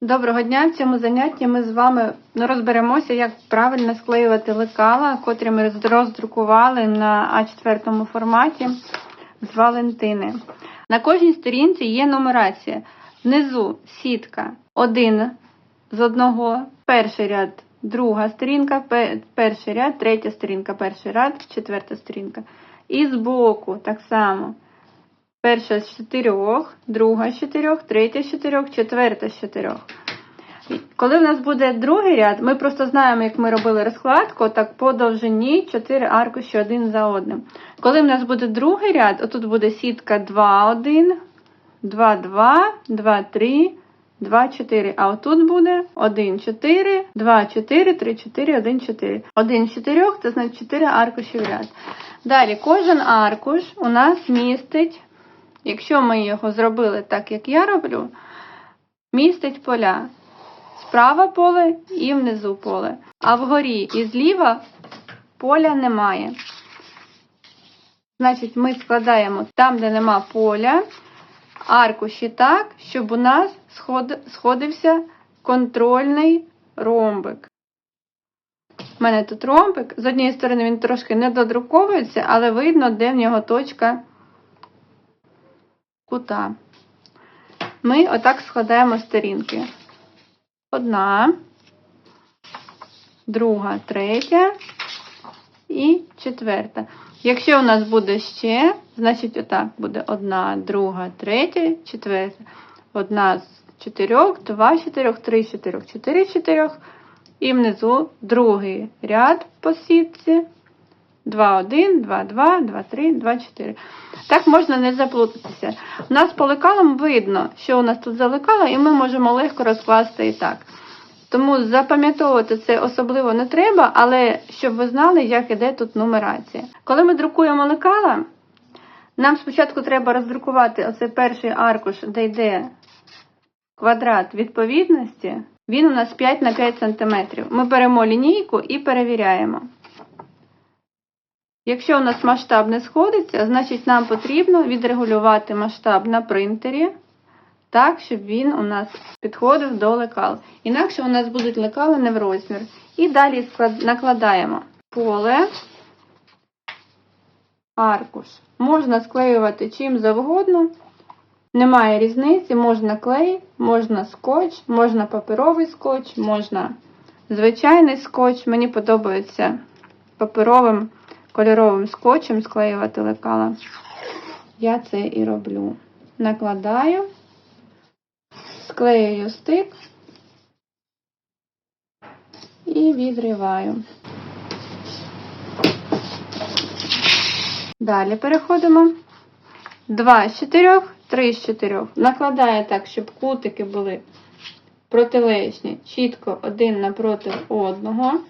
Доброго дня! В цьому занятті ми з вами розберемося, як правильно склеювати лекала, котрі ми роздрукували на А4 форматі з Валентини. На кожній сторінці є нумерація. Внизу сітка 1 з одного, перший ряд, друга сторінка, перший ряд, третя сторінка, перший ряд, четверта сторінка. І збоку так само. Перша з чотирьох, друга з чотирьох, третя з чотирьох, четверта з чотирьох. Коли в нас буде другий ряд, ми просто знаємо, як ми робили розкладку, так по довжині 4 аркуші один за одним. Коли в нас буде другий ряд, отут буде сітка 2, 1, 2, 2, 2, 3, 2, 4. А отут буде 1, 4, 2, 4, 3, 4, 1, 4. 1 з 4 це значить 4 аркуші в ряд. Далі, кожен аркуш у нас містить, якщо ми його зробили так, як я роблю, містить поля. Справа поле і внизу поле. А вгорі і зліва поля немає. Значить, ми складаємо там, де нема поля, аркуші так, щоб у нас сход- сходився контрольний ромбик. У мене тут ромбик. З однієї сторони він трошки не додруковується, але видно, де в нього точка кута. Ми отак складаємо сторінки. Одна, друга, третя і четверта. Якщо у нас буде ще, значить отак буде одна, друга, третя, четверта. Одна з чотирьох, два з чотирьох, три з чотирьох, чотири з чотирьох. І внизу другий ряд по сітці. 2, 1, 2, 2, 2, 3, 2, 4. Так можна не заплутатися. У нас по лекалам видно, що у нас тут за лекала, і ми можемо легко розкласти і так. Тому запам'ятовувати це особливо не треба, але щоб ви знали, як іде тут нумерація. Коли ми друкуємо лекала, нам спочатку треба роздрукувати оцей перший аркуш, де йде квадрат відповідності. Він у нас 5 на 5 см. Ми беремо лінійку і перевіряємо. Якщо у нас масштаб не сходиться, значить нам потрібно відрегулювати масштаб на принтері так, щоб він у нас підходив до лекал. Інакше у нас будуть лекали не в розмір. І далі накладаємо поле, аркуш. Можна склеювати чим завгодно. Немає різниці, можна клей, можна скотч, можна паперовий скотч, можна звичайний скотч. Мені подобається паперовим кольоровим скотчем склеювати лекала. Я це і роблю. Накладаю, склеюю стик і відриваю. Далі переходимо. 2 з 4, 3 з 4. Накладаю так, щоб кутики були протилежні, чітко один напроти одного.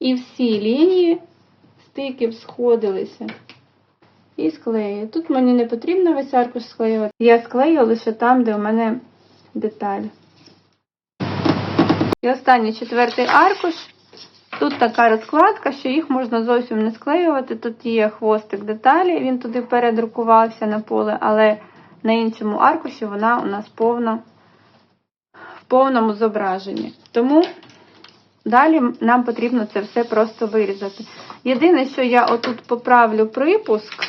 І всі лінії стиків сходилися. І склею. Тут мені не потрібно весь аркуш склеювати. Я склею лише там, де у мене деталь. І останній четвертий аркуш. Тут така розкладка, що їх можна зовсім не склеювати. Тут є хвостик деталі, він туди передрукувався на поле, але на іншому аркуші вона у нас повна, в повному зображенні. Тому далі нам потрібно це все просто вирізати. Єдине, що я отут поправлю припуск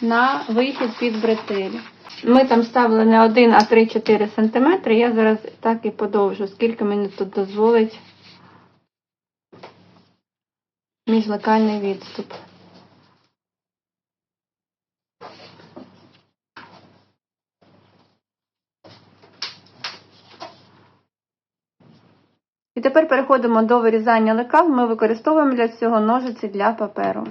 на вихід під бретель. Ми там ставили не 1, а 3-4 см. Я зараз так і подовжу, скільки мені тут дозволить міжлокальний відступ. І тепер переходимо до вирізання лекал. Ми використовуємо для цього ножиці для паперу.